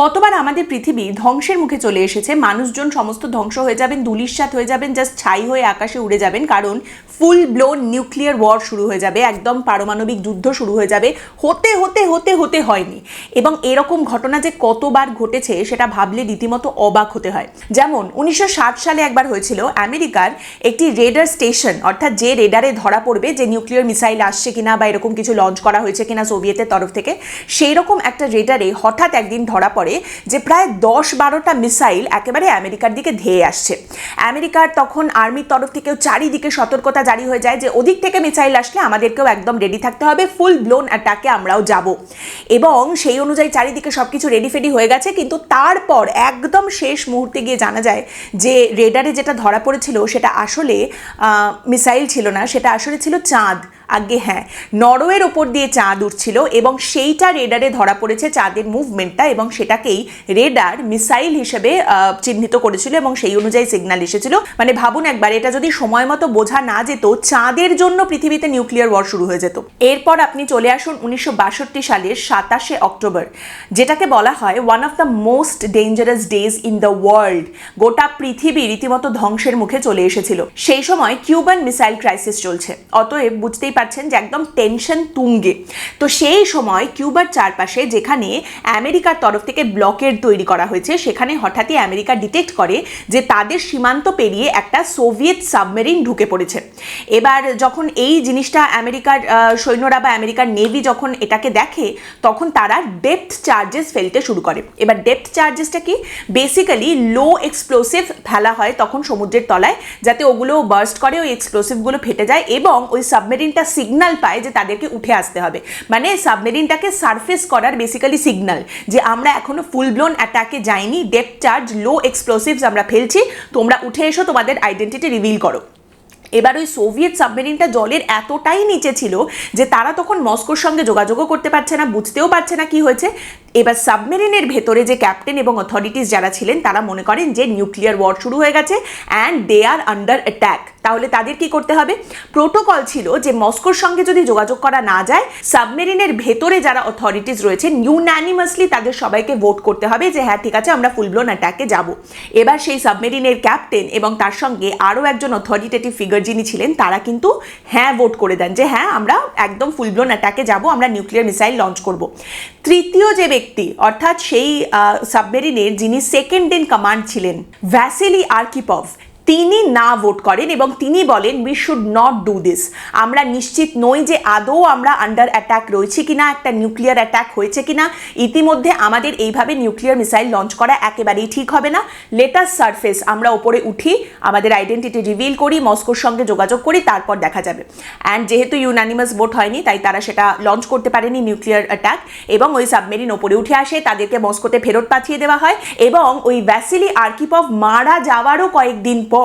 কতবার আমাদের পৃথিবী ধ্বংসের মুখে চলে এসেছে? মানুষজন সমস্ত ধ্বংস হয়ে যাবেন দুলিশ্বাত হয়ে যাবেন জাস্ট ছাই হয়ে আকাশে উড়ে যাবেন, কারণ ফুল ব্লোন নিউক্লিয়ার ওয়ার শুরু হয়ে যাবে, একদম পারমাণবিক যুদ্ধ শুরু হয়ে যাবে। হতে হতে হতে হতে হয়নি। এবং এরকম ঘটনা যে কতবার ঘটেছে, সেটা ভাবলে রীতিমতো অবাক হতে হয়। যেমন, উনিশশো ষাট সালে একবার হয়েছিল, আমেরিকার একটি রেডার স্টেশন অর্থাৎ যে রেডারে ধরা পড়বে যে নিউক্লিয়ার মিসাইল আসছে কিনা বা এরকম কিছু লঞ্চ করা হয়েছে কিনা সোভিয়েতের তরফ থেকে সেই রকম একটা রেডারে হঠাৎ একদিন ধরা পড়ে যে প্রায় দশ বারোটা মিসাইল একেবারে আমেরিকার দিকে ধেয়ে আসছে। আমেরিকার তখন আর্মির তরফ থেকেও চারিদিকে সতর্কতা জারি হয়ে যায় যে ওদিক থেকে মিসাইল আসলে আমাদেরকেও একদম রেডি থাকতে হবে ফুল ব্লোন অ্যাটাকে আমরাও যাব। এবং সেই অনুযায়ী চারিদিকে সব কিছু রেডি ফেডি হয়ে গেছে, কিন্তু তারপর একদম শেষ মুহূর্তে গিয়ে জানা যায় যে রেডারে যেটা ধরা পড়েছিল সেটা আসলে মিসাইল ছিল না, সেটা আসলে ছিল চাঁদ। আগে হ্যাঁ নরওয়ের ওপর দিয়ে চাঁদ উঠছিল এবং সেইটা রেডারে ধরা পড়েছে চাঁদের মুভমেন্টটা এবং সেটাকেই রেডার মিসাইল হিসেবে চিহ্নিত করেছিল এবং সেই অনুযায়ী সিগন্যাল এসেছিল। মানে ভাবুন একবার, এটা যদি সময় মতো বোঝা না যেত, চাঁদের জন্য পৃথিবীতে নিউক্লিয়ার ওয়ার শুরু হয়ে যেত। এরপর আপনি চলে আসুন উনিশশো বাষট্টি সালের সাতাশে অক্টোবর, যেটাকে বলা হয় one of the most dangerous days in the world গোটা পৃথিবী রীতিমতো ধ্বংসের মুখে চলে এসেছিল। সেই সময় কিউবান মিসাইল ক্রাইসিস চলছে। অতএব বুঝতেই পারছেন যে একদম টেনশন তুঙ্গে। তো সেই সময় কিউবার চারপাশে যেখানে আমেরিকার তরফ থেকে ব্লকের তৈরি করা হয়েছে, সেখানে হঠাৎই আমেরিকা ডিটেক্ট করে যে তাদের সীমান্ত পেরিয়ে একটা সোভিয়েত সাবমেরিন ঢুকে পড়েছে। এবার যখন এই জিনিসটা আমেরিকার সৈন্যরা বা আমেরিকার নেভি যখন এটাকে দেখে, তখন তারা ডেপথ চার্জেস ফেলতে শুরু করে। এবার ডেপথ চার্জেসটা কি? বেসিক্যালি লো এক্সপ্লোসিভ ফেলা হয় তখন সমুদ্রের তলায়, যাতে ওগুলো বার্স্ট করে, ওই এক্সপ্লোসিভগুলো ফেটে যায় এবং ওই সাবমেরিনটা সিগন্যাল পায় যে তাদেরকে উঠে আসতে হবে। মানে সাবমেরিনটাকে সারফেস করার বেসিক্যালি সিগনাল যে আমরা এখনও ফুল ব্লোন অ্যাটাকে যাইনি ডেপথ চার্জ লো এক্সপ্লোসিভস আমরা ফেলছি, তোমরা উঠে এসো, তোমাদের আইডেন্টিটি রিভিল করো। এবার ওই সোভিয়েত সাবমেরিনটা জলের এতটাই নিচে ছিল যে তারা তখন মস্কোর সঙ্গে যোগাযোগও করতে পারছে না, বুঝতেও পারছে না কি হয়েছে। এবার সাবমেরিনের ভেতরে যে ক্যাপ্টেন এবং অথরিটিস যারা ছিলেন, তারা মনে করেন যে নিউক্লিয়ার ওয়ার শুরু হয়ে গেছে and they are under attack তাহলে তাদের কি করতে হবে? প্রোটোকল ছিল যে মস্কোর সঙ্গে যদি যোগাযোগ করা না যায় সাবমেরিনের ভেতরে যারা অথরিটিস রয়েছেন ইউনানিমাসলি তাদের সবাইকে ভোট করতে হবে যে হ্যাঁ ঠিক আছে, আমরা ফুলব্লোন অ্যাটাকে যাব। এবার সেই সাবমেরিনের ক্যাপ্টেন এবং তার সঙ্গে আরও একজন অথরিটেটিভ ফিগার যিনি ছিলেন, তারা কিন্তু হ্যাঁ ভোট করে দেন যে হ্যাঁ আমরা একদম ফুলব্লোন অ্যাটাকে যাব, আমরা নিউক্লিয়ার মিসাইল লঞ্চ করব। তৃতীয় যে ব্যক্তি, অর্থাৎ সেই সাবমেরিনের যিনি সেকেন্ড ইন কমান্ড ছিলেন ভ্যাসিলি আর্কিপভ তিনি না ভোট করেন এবং তিনি বলেন we should not do this আমরা নিশ্চিত নই যে আদৌ আমরা আন্ডার অ্যাটাক রয়েছি কিনা, একটা নিউক্লিয়ার অ্যাটাক হয়েছে কিনা। ইতিমধ্যে আমাদের এইভাবে নিউক্লিয়ার মিসাইল লঞ্চ করা একেবারেই ঠিক হবে না। লেটাস সারফেস আমরা ওপরে উঠি, আমাদের আইডেন্টিটি রিভিল করি, মস্কোর সঙ্গে যোগাযোগ করি, তারপর দেখা যাবে। অ্যান্ড যেহেতু ইউনানিমাস ভোট হয়নি, তাই তারা সেটা লঞ্চ করতে পারেনি নিউক্লিয়ার অ্যাটাক এবং ওই সাবমেরিন ওপরে উঠে আসে, তাদেরকে মস্কোতে ফেরত পাঠিয়ে দেওয়া হয় এবং ওই ভ্যাসিলি আর্কিপভ মারা যাওয়ারও কয়েকদিন পর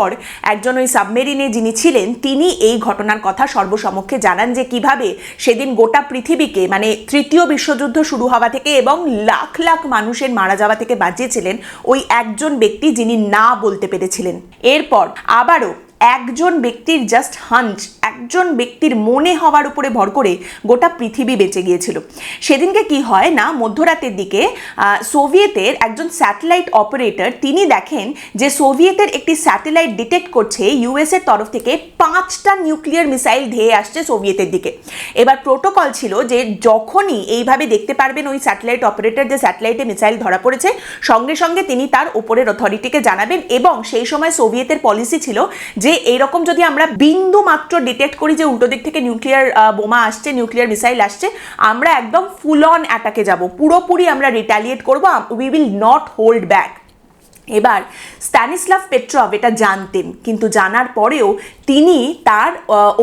একজন ওই সাবমেরিনে যিনি ছিলেন, তিনি এই ঘটনার কথা সর্বসমক্ষে জানান যে কীভাবে সেদিন গোটা পৃথিবীকে মানে তৃতীয় বিশ্বযুদ্ধ শুরু হওয়া থেকে এবং লাখ লাখ মানুষের মারা যাওয়া থেকে বাঁচিয়েছিলেন ওই একজন ব্যক্তি যিনি না বলতে পেরেছিলেন। এরপর আবারও একজন ব্যক্তির জাস্ট হাঞ্চ একজন ব্যক্তির মনে হওয়ার উপরে ভর করে গোটা পৃথিবী বেঁচে গিয়েছিল। সেদিনকে কি হয় না, মধ্যরাতের দিকে সোভিয়েতের একজন স্যাটেলাইট অপারেটর তিনি দেখেন যে সোভিয়েতের একটি স্যাটেলাইট ডিটেক্ট করছে ইউএস এর তরফ থেকে পাঁচটা নিউক্লিয়ার মিসাইল ধেয়ে আসছে সোভিয়েতের দিকে। এবার প্রোটোকল ছিল যে যখনই এইভাবে দেখতে পারবেন ওই স্যাটেলাইট অপারেটর যে স্যাটেলাইটে মিসাইল ধরা পড়েছে, সঙ্গে সঙ্গে তিনি তার উপরের অথরিটিকে জানাবেন এবং সেই সময় সোভিয়েতের পলিসি ছিল যে এইরকম যদি আমরা বিন্দু মাত্র ডিটেক্ট করি যে উল্টো দিক থেকে নিউক্লিয়ার বোমা আসছে নিউক্লিয়ার মিসাইল আসছে, আমরা একদম ফুল অন অ্যাটাকে যাব। পুরোপুরি আমরা রিটালিয়েট করব we will not hold back এবার স্ট্যানিস্লাভ পেট্রভ এটা জানতেন, কিন্তু জানার পরেও তিনি তার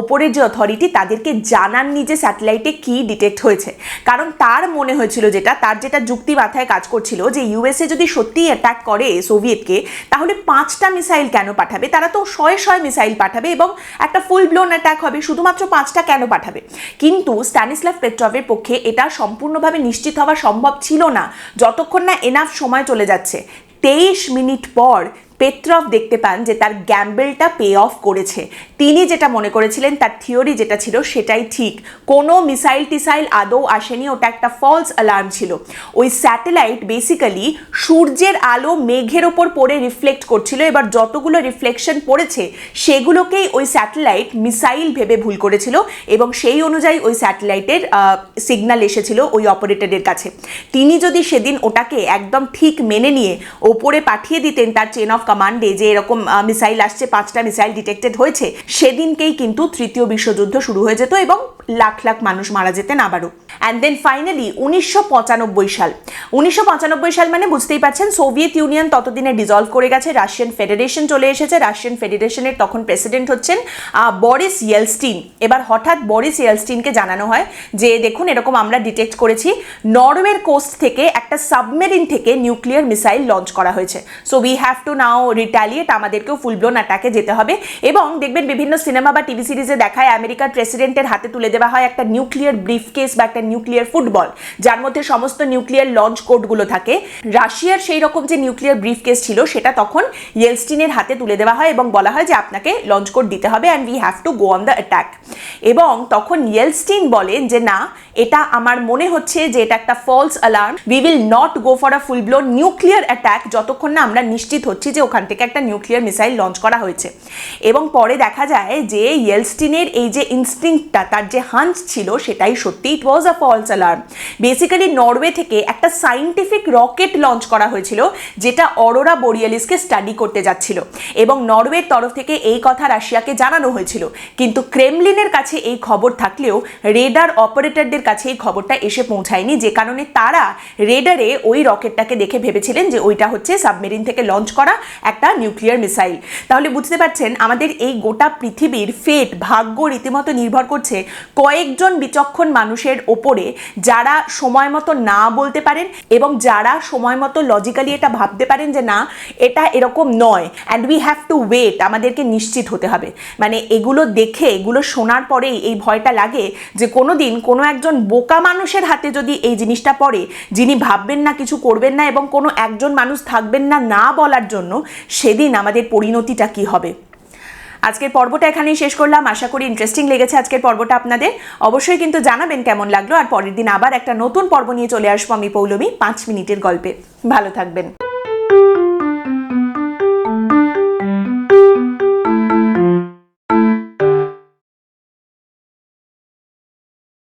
ওপরের যে অথরিটি তাদেরকে জানাননি যে স্যাটেলাইটে কি ডিটেক্ট হয়েছে। কারণ তার মনে হয়েছিল যেটা, তার যেটা যুক্তি মাথায় কাজ করছিল যে ইউএসএ যদি সত্যিই অ্যাটাক করে সোভিয়েতকে, তাহলে পাঁচটা মিসাইল কেন পাঠাবে? তারা তো শয়ে শয়ে মিসাইল পাঠাবে এবং একটা ফুল ব্লোন অ্যাটাক হবে, শুধুমাত্র পাঁচটা কেন পাঠাবে? কিন্তু স্ট্যানিস্লাভ পেট্রভের পক্ষে এটা সম্পূর্ণভাবে নিশ্চিত হওয়া সম্ভব ছিল না। যতক্ষণ না এনাফ সময় চলে যাচ্ছে তেইশ মিনিট পর পেট্রফ দেখতে পান যে তার গ্যাম্বেলটা পে অফ করেছে। তিনি যেটা মনে করেছিলেন, তার থিওরি যেটা ছিল সেটাই ঠিক। কোনো মিসাইল টিসাইল আদৌ আসেনি, ওটা একটা ফলস অ্যালার্ম ছিল। ওই স্যাটেলাইট বেসিক্যালি সূর্যের আলো মেঘের ওপর পড়ে রিফ্লেক্ট করছিল। এবার যতগুলো রিফ্লেকশন পড়েছে, সেগুলোকেই ওই স্যাটেলাইট মিসাইল ভেবে ভুল করেছিল এবং সেই অনুযায়ী ওই স্যাটেলাইটের সিগন্যাল এসেছিল ওই অপারেটরের কাছে। তিনি যদি সেদিন ওটাকে একদম ঠিক মেনে নিয়ে ওপরে পাঠিয়ে দিতেন তার চেন অফ কমান্ডে যে এরকম মিসাইল আসছে, পাঁচটা মিসাইল ডিটেক্টেড হয়েছে, সেদিনকেই কিন্তু তৃতীয় বিশ্বযুদ্ধ শুরু হয়ে যেত এবং লাখ লাখ মানুষ মারা যেতেন আবারও। অ্যান্ড দেন ফাইনালি উনিশশো পঁচানব্বই সাল। উনিশশো পঁচানব্বই সাল মানে বুঝতেই পারছেন, সোভিয়েত ইউনিয়ন ততদিনে ডিজলভ করে গেছে রাশিয়ান ফেডারেশন চলে এসেছে। রাশিয়ান ফেডারেশনের তখন প্রেসিডেন্ট হচ্ছেন বরিস ইয়েলস্টিন এবার হঠাৎ বরিস ইয়েলস্টিনকে জানানো হয় যে, দেখুন, এরকম আমরা ডিটেক্ট করেছি, নরওয়ের কোস্ট থেকে একটা সাবমেরিন থেকে নিউক্লিয়ার মিসাইল লঞ্চ করা হয়েছে। So we have to now retaliate আমাদেরকেও ফুলব্লোন অ্যাটাকে যেতে হবে। এবং দেখবেন বিভিন্ন সিনেমা বা টিভি সিরিজে দেখায় আমেরিকার প্রেসিডেন্টের হাতে তুলে দেওয়া হয় একটা নিউক্লিয়ার ব্রিফ কেস বা একটা নিউক্লিয়ার ফুটবল যার মধ্যে সমস্ত নিউক্লিয়ার লঞ্চ কোডগুলো থাকে। রাশিয়ার সেই রকম যে নিউক্লিয়ার ব্রিফ কেস ছিল, সেটা তখন ইয়েলস্টিনের হাতে তুলে দেওয়া হয় এবং বলা হয় যে আপনাকে লঞ্চ কোড দিতে হবে and we have to go on the attack এবং তখন ইয়েলস্টিন বলেন যে, না, এটা আমার মনে হচ্ছে যে এটা একটা false alarm we will not go for a full blown nuclear attack যতক্ষণ না আমরা নিশ্চিত হচ্ছি যে ওখান থেকে একটা নিউক্লিয়ার মিসাইল লঞ্চ করা হয়েছে। এবং পরে দেখা যায় যে ইয়েলস্টিনের এই যে ইনস্টিংটা তার যে হাঞ্চ ছিল, সেটাই সত্যি it was a false alarm basically Norway থেকে একটা সাইন্টিফিক রকেট লঞ্চ করা হয়েছিল, যেটা অরোরা বোরিয়ালিসকে স্টাডি করতে যাচ্ছিল। এবং নরওয়ের তরফ থেকে এই কথা রাশিয়াকে জানানো হয়েছিল। কিন্তু ক্রেমলিনের কাছে এই খবর থাকলেও রেডার অপারেটরদের কাছে এই খবরটা এসে পৌঁছায়নি, যে কারণে তারা রেডারে ওই রকেটটাকে দেখে ভেবেছিলেন যে ওইটা হচ্ছে সাবমেরিন থেকে লঞ্চ করা একটা নিউক্লিয়ার মিসাইল তাহলে বুঝতে পারছেন, আমাদের এই গোটা পৃথিবীর ফেট ভাগ্য রীতিমতো নির্ভর করছে কয়েকজন বিচক্ষণ মানুষের ওপরে যারা সময় মতো না বলতে পারেন এবং যারা সময় মতো লজিক্যালি এটা ভাবতে পারেন যে না, এটা এরকম নয় and we have to wait আমাদেরকে নিশ্চিত হতে হবে। মানে এগুলো দেখে, এগুলো শোনার পরেই এই ভয়টা লাগে যে কোনো দিন কোনো একজন বোকা মানুষের হাতে যদি এই জিনিসটা পড়ে, যিনি ভাববেন না কিছু করবেন না এবং কোনো একজন মানুষ থাকবেন না না বলার জন্য, সেদিন আমাদের পরিণতিটা কি হবে? আজকের পর্বটা এখানেই শেষ করলাম। আশা করি ইন্টারেস্টিং লেগেছে আজকের পর্বটা আপনাদের। অবশ্যই কিন্তু জানাবেন কেমন লাগল। আর পরের দিন আবার একটা নতুন পর্ব নিয়ে চলে আসব আমি, পৌলমী, পাঁচ মিনিটের গল্পে। ভালো থাকবেন।